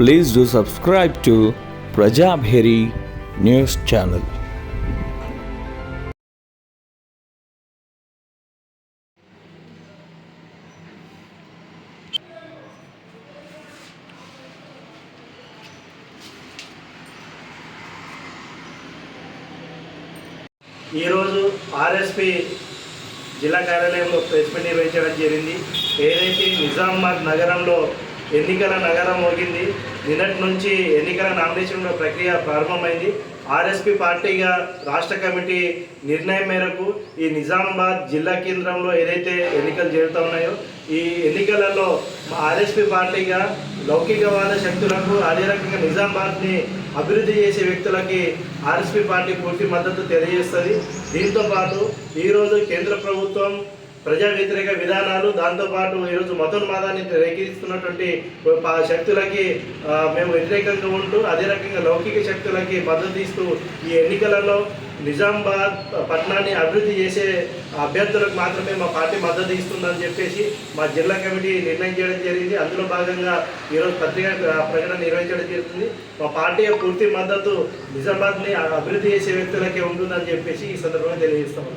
Please do subscribe to Prajabheri news channel. ఈరోజు RSP జిల్లా కార్యాలయంలో ప్రెస్ మీట్ నిర్వహించడం జరిగింది. ఏదైతే నిజామాబాద్ నగరంలో ఎన్నికల నగరం మోగింది. నిన్నటి నుంచి ఎన్నికల నామినేషన్ ప్రక్రియ ప్రారంభమైంది. ఆర్ఎస్పి పార్టీగా రాష్ట్ర కమిటీ నిర్ణయం మేరకు ఈ నిజామాబాద్ జిల్లా కేంద్రంలో ఏదైతే ఎన్నికలు జరుగుతూ ఉన్నాయో ఈ ఎన్నికలలో ఆర్ఎస్పి పార్టీగా లౌకికవాద శక్తులకు అదే రకంగా నిజామాబాద్ని అభివృద్ధి చేసే వ్యక్తులకి ఆర్ఎస్పి పార్టీ పూర్తి మద్దతు తెలియజేస్తుంది. దీంతో పాటు ఈరోజు కేంద్ర ప్రభుత్వం ప్రజా వ్యతిరేక విధానాలు దాంతోపాటు ఈరోజు మతోన్మాదాన్ని రేకిస్తున్నటువంటి శక్తులకి మేము వ్యతిరేకంగా ఉంటూ అదే రకంగా లౌకిక శక్తులకి మద్దతు ఇస్తూ ఈ ఎన్నికలలో నిజామాబాద్ పట్టణాన్ని అభివృద్ధి చేసే అభ్యర్థులకు మాత్రమే మా పార్టీ మద్దతు ఇస్తుందని చెప్పేసి మా జిల్లా కమిటీ నిర్ణయం చేయడం జరిగింది. అందులో భాగంగా ఈరోజు పత్రికా ప్రకటన నిర్వహించడం జరుగుతుంది. మా పార్టీ యొక్క పూర్తి మద్దతు నిజామాబాద్ని అభివృద్ధి చేసే వ్యక్తులకే ఉంటుందని చెప్పేసి ఈ సందర్భంగా తెలియజేస్తాము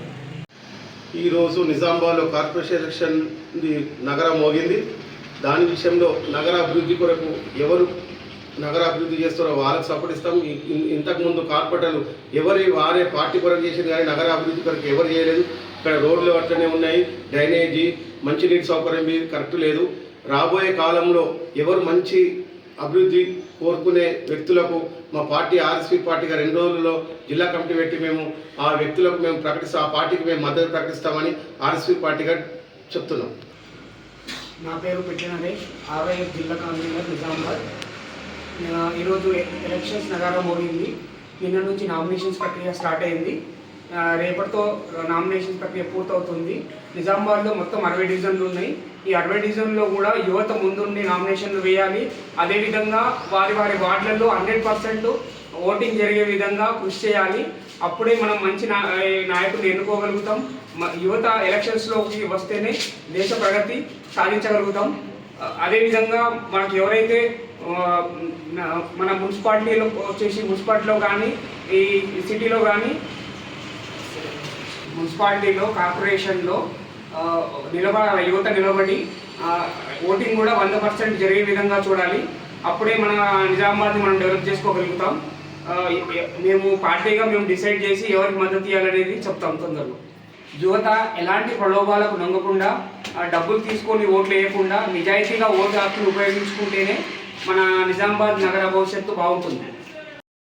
ఈరోజు నిజామాబాద్లో కార్పొరేషన్ ఎలక్షన్ నగరం మోగింది. దాని విషయంలో నగర అభివృద్ధి కొరకు ఎవరు నగర అభివృద్ధి చేస్తారో వాళ్ళకి సపోర్ట్ ఇస్తాం. ఇంతకుముందు కార్పొరేటర్లు ఎవరి వారే పార్టీ కొరకు చేసింది కానీ నగర అభివృద్ధి కొరకు ఎవరు చేయలేదు. ఇక్కడ రోడ్లు అట్లనే ఉన్నాయి. డ్రైనేజీ మంచినీటి సౌకర్యం కరెక్ట్ లేదు. రాబోయే కాలంలో ఎవరు మంచి అభివృద్ధి కోరుకునే వ్యక్తులకు మా పార్టీ ఆర్ఎస్పీ పార్టీగా రెండు రోజుల్లో జిల్లా కమిటీ పెట్టి మేము ఆ వ్యక్తులకు మేము ప్రకటిస్తాం ఆ పార్టీకి మేము మద్దతు ప్రకటిస్తామని ఆర్ఎస్పీ పార్టీగా చెప్తున్నాం. నా పేరు పెట్టి నరేష్ జిల్లా కన్వీనర్ నిజామాబాద్. ఈరోజు ఎలక్షన్స్ నగరం మోగింది నిన్న నుంచి నామినేషన్స్ ప్రక్రియ స్టార్ట్ అయింది. రేపటితో నామినేషన్ ప్రక్రియ పూర్తవుతుంది. నిజామాబాద్లో మొత్తం అరవై డివిజన్లు ఉన్నాయి. ఈ అరవై డివిజన్లో కూడా యువత ముందుండి నామినేషన్లు వేయాలి. అదేవిధంగా వారి వారి వార్డులలో హండ్రెడ్ పర్సెంట్ ఓటింగ్ జరిగే విధంగా కృషి చేయాలి. అప్పుడే మనం మంచి నాయకులు ఎన్నుకోగలుగుతాం. యువత ఎలక్షన్స్లోకి వస్తేనే దేశ ప్రగతి సాధించగలుగుతాం. అదేవిధంగా మనకి ఎవరైతే మన మున్సిపాలిటీలో వచ్చేసి మున్సిపాలిటీలో కానీ ఈ సిటీలో కానీ మున్సిపాలిటీలో కార్పొరేషన్లో ఆ, నిలబ యువత నిలబడి ఓటింగ్ కూడా వంద పర్సెంట్ జరిగే విధంగా చూడాలి. అప్పుడే మన నిజామాబాద్ని మనం డెవలప్ చేసుకోగలుగుతాం. మేము పార్టీగా మేము డిసైడ్ చేసి ఎవరికి మద్దతు ఇవ్వాలనేది చెప్తాం తొందరలో. యువత ఎలాంటి ప్రలోభాలకు నొంగకుండా డబ్బులు తీసుకొని ఓట్లు వేయకుండా నిజాయితీగా ఓటు హక్కును ఉపయోగించుకుంటేనే మన నిజామాబాద్ నగర భవిష్యత్తు బాగుంటుంది.